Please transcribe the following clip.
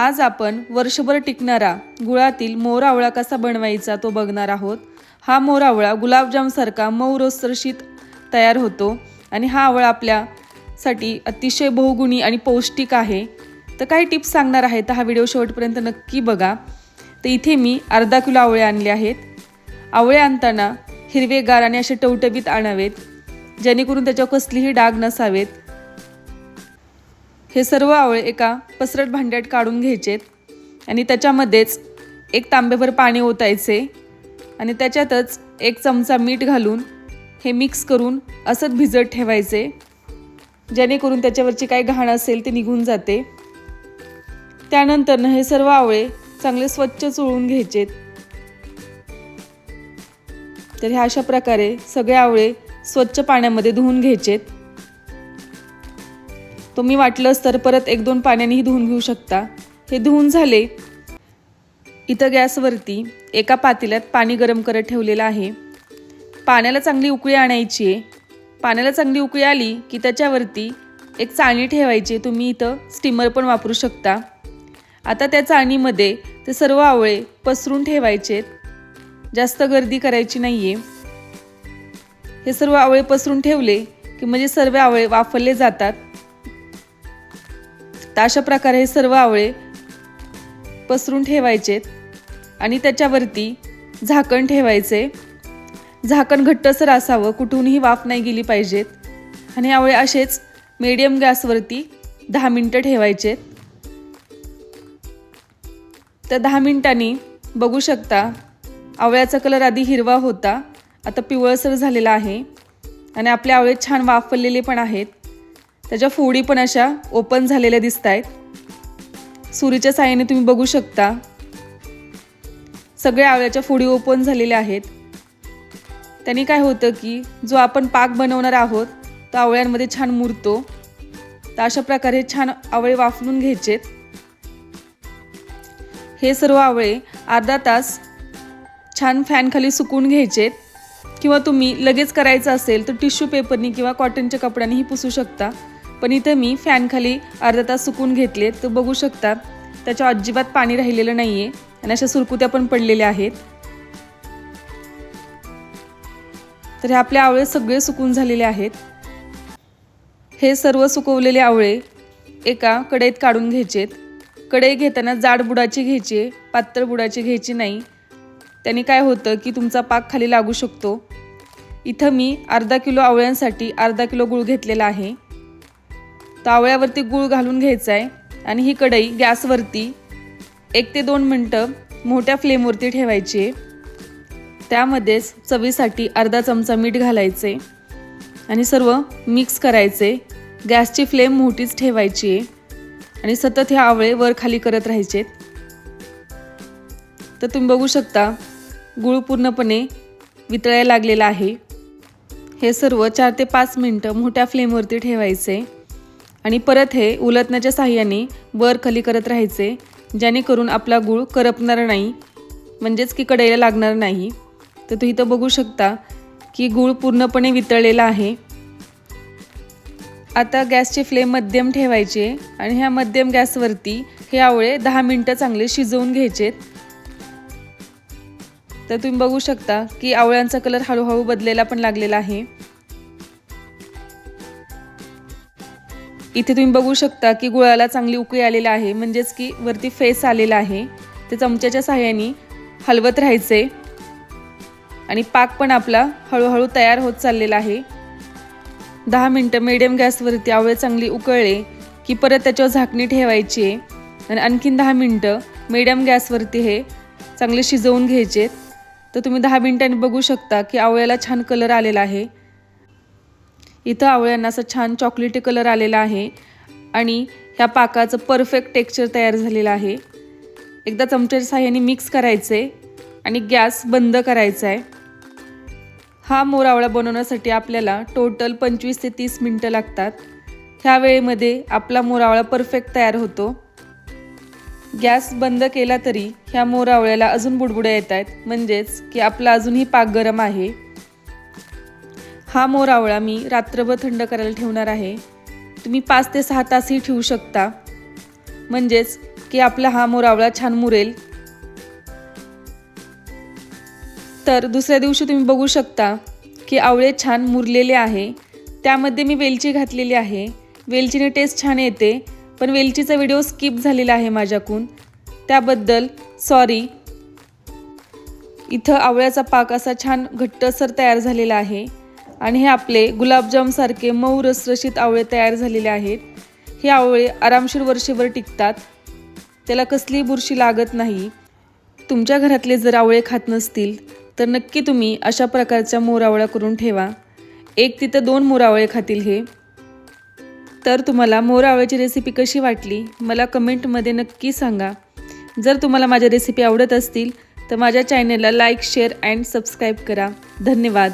आज आपण वर्षभर टिकणारा गुळातील मोरावळा कसा बनवायचा तो बघणार आहोत. हा मोरावळा गुलाबजामसारखा मऊ रसरशीत तयार होतो आणि हा आवळा आपल्यासाठी अतिशय बहुगुणी आणि पौष्टिक आहे. तर काही टिप्स सांगणार आहे तर हा व्हिडिओ शेवटपर्यंत नक्की बघा. तर इथे मी अर्धा किलो आवळे आणले आहेत. आवळे आणताना हिरवेगार आणि असे टवटवीत आणावेत जेणेकरून त्याच्यावर कसलीही डाग नसावेत. हे सर्व आवळे एका पसरट भांड्यात काढून घ्यायचेत आणि त्याच्यामध्येच एक तांब्याभर पाणी ओतायचे आणि त्याच्यातच एक चमचा मीठ घालून हे मिक्स करून असंच भिजत ठेवायचे. जेणेकरून त्याच्यावरची काही घाण असेल ते निघून जाते. त्यानंतरनं हे सर्व आवळे चांगले स्वच्छ चोळून घ्यायचेत. तर ह्या अशा प्रकारे सगळे आवळे स्वच्छ पाण्यामध्ये धुवून घ्यायचेत. तुम्ही वाटलंच तर परत एक दोन पाण्यानेही धुवून घेऊ शकता. हे धुवून झाले. इथं गॅसवरती एका पातेल्यात पाणी गरम करत ठेवलेलं आहे. पाण्याला चांगली उकळी आणायची आहे. पाण्याला चांगली उकळी आली की त्याच्यावरती एक चाळणी ठेवायची तुम्ही इथं स्टीमर पण वापरू शकता. आता त्या चाळणीमध्ये ते सर्व आवळे पसरून ठेवायचेत जास्त गर्दी करायची नाही आहे हे सर्व आवळे पसरून ठेवले की म्हणजे सर्व आवळे वाफरले जातात. तर अशा प्रकारे हे सर्व आवळे पसरून ठेवायचेत आणि त्याच्यावरती झाकण ठेवायचे. झाकण घट्टसर असावं कुठूनही वाफ नाही गेली पाहिजेत. आणि आवळे असेच मीडियम गॅसवरती दहा मिनटं ठेवायचेत तर दहा मिनटांनी बघू शकता आवळ्याचा कलर आधी हिरवा होता आता पिवळसर झालेला आहे. आणि आपले आवळे छान वाफरलेले पण आहेत. त्याच्या फोडी पण अशा ओपन झालेल्या दिसत आहेत सुरीच्या साह्याने तुम्ही बघू शकता. सगळ्या आवळ्याच्या फोडी ओपन झालेल्या आहेत. त्यांनी काय होतं की जो आपण पाक बनवणार आहोत तो आवळ्यांमध्ये छान मुरतो. तर अशा प्रकारे छान आवळे वाफलून घ्यायचेत. हे सर्व आवळे अर्धा तास छान फॅनखाली सुकून घ्यायचेत. किंवा तुम्ही लगेच करायचं असेल तर टिश्यू पेपरनी किंवा कॉटनच्या कपड्यानेही पुसू शकता. पण इथं मी फॅनखाली अर्धा तास सुकून घेतले तर बघू शकता त्याच्या अजिबात पाणी राहिलेलं नाही आहे आणि अशा सुरकुत्या पण पडलेल्या आहेत. तर हे आपले आवळे सगळे सुकून झालेले आहेत. हे सर्व सुकवलेले आवळे एका कढईत काढून घ्यायचेत. कढई घेताना जाड बुडाची घ्यायची पातळ बुडाची घ्यायची नाही. त्याने काय होतं की तुमचा पाक खाली लागू शकतो. इथं मी अर्धा किलो आवळ्यांसाठी अर्धा किलो गुळ घेतलेला आहे. तर आवळ्यावरती गूळ घालून घ्यायचा आहे आणि ही कढई गॅसवरती एक ते दोन मिनटं मोठ्या फ्लेमवरती ठेवायची आहे. त्यामध्येच चवीसाठी अर्धा चमचा मीठ घालायचे आणि सर्व मिक्स करायचे गॅसची फ्लेम मोठीच ठेवायची आहे. आणि सतत हे आवळे वर खाली करत राहायचे तर तुम्ही बघू शकता गूळ पूर्णपणे वितळायला लागलेला आहे. हे सर्व चार ते पाच मिनटं मोठ्या फ्लेमवरती ठेवायचे आणि परत हे उलटण्याच्या साह्याने वर खाली करत राहायचे जेणेकरून आपला गूळ करपणार नाही म्हणजेच की कढईला लागणार नाही. तर तुम्ही इथं बघू शकता की गूळ पूर्णपणे वितळलेला आहे. आता गॅसची फ्लेम मध्यम ठेवायचे आणि ह्या मध्यम गॅसवरती हे आवळे दहा मिनटं चांगले शिजवून घ्यायचेत तर तुम्ही बघू शकता की आवळ्यांचा कलर हळूहळू बदलेला पण लागलेला आहे. इथे तुम्ही बघू शकता की गुळाला चांगली उकळी आलेली आहे. म्हणजेच की वरती फेस आलेला आहे. ते चमच्याच्या सहाय्याने हलवत राहायचे. आणि पाक पण आपला हळूहळू तयार होत चाललेला आहे. दहा मिनटं मिडियम गॅसवरती आवळे चांगली उकळले की परत त्याच्यावर झाकणी ठेवायची आहे. आणि आणखीन दहा मिनटं मिडियम गॅसवरती हे चांगले शिजवून घ्यायचे तर तुम्ही दहा मिनटांनी बघू शकता की आवळ्याला छान कलर आलेला आहे. इथं आवळ्यांना असं छान चॉकलेटी कलर आलेला आहे. आणि ह्या पाकाचं परफेक्ट टेक्स्चर तयार झालेलं आहे. एकदा चमच्याच्या साह्याने मिक्स करायचं आहे आणि गॅस बंद करायचा आहे हा मोर आवळा बनवण्यासाठी आपल्याला टोटल पंचवीस ते तीस मिनटं लागतात. ह्या वेळेमध्ये आपला मोरावळा परफेक्ट तयार होतो. गॅस बंद केला तरी ह्या मोरावळ्याला अजून बुडबुड्या येत आहेत म्हणजेच की आपला अजूनही पाक गरम आहे. हा मोरावळा मी रात्रभर थंड करायला ठेवणार आहे. तुम्ही पाच ते सहा तासही ठेवू शकता. म्हणजेच की आपला हा मोरावळा छान मुरेल. तर दुसऱ्या दिवशी तुम्ही बघू शकता की आवळे छान मुरलेले आहे. त्यामध्ये मी वेलची घातलेली आहे. वेलचीने टेस्ट छान येते पण वेलचीचा व्हिडिओ स्किप झालेला आहे माझ्याकून त्याबद्दल सॉरी इथं आवळ्याचा पाक असा छान घट्टसर तयार झालेला आहे. आणि हे आपले गुलाबजामसारखे मऊ रसरशीत आवळे तयार झालेले आहेत. हे आवळे आरामशीर वर्षभर टिकतात. त्याला कसलीही बुरशी लागत नाही. तुमच्या घरातले जर आवळे खात नसतील तर नक्की तुम्ही अशा प्रकारच्या मोरावळ्या करून ठेवा. एक तिथं दोन मोरावळे खातील हे. तर तुम्हाला मोरावळ्याची रेसिपी कशी वाटली मला कमेंटमध्ये नक्की सांगा. जर तुम्हाला माझ्या रेसिपी आवडत असतील तर माझ्या चॅनलला लाईक शेअर अँड सबस्क्राईब करा. धन्यवाद.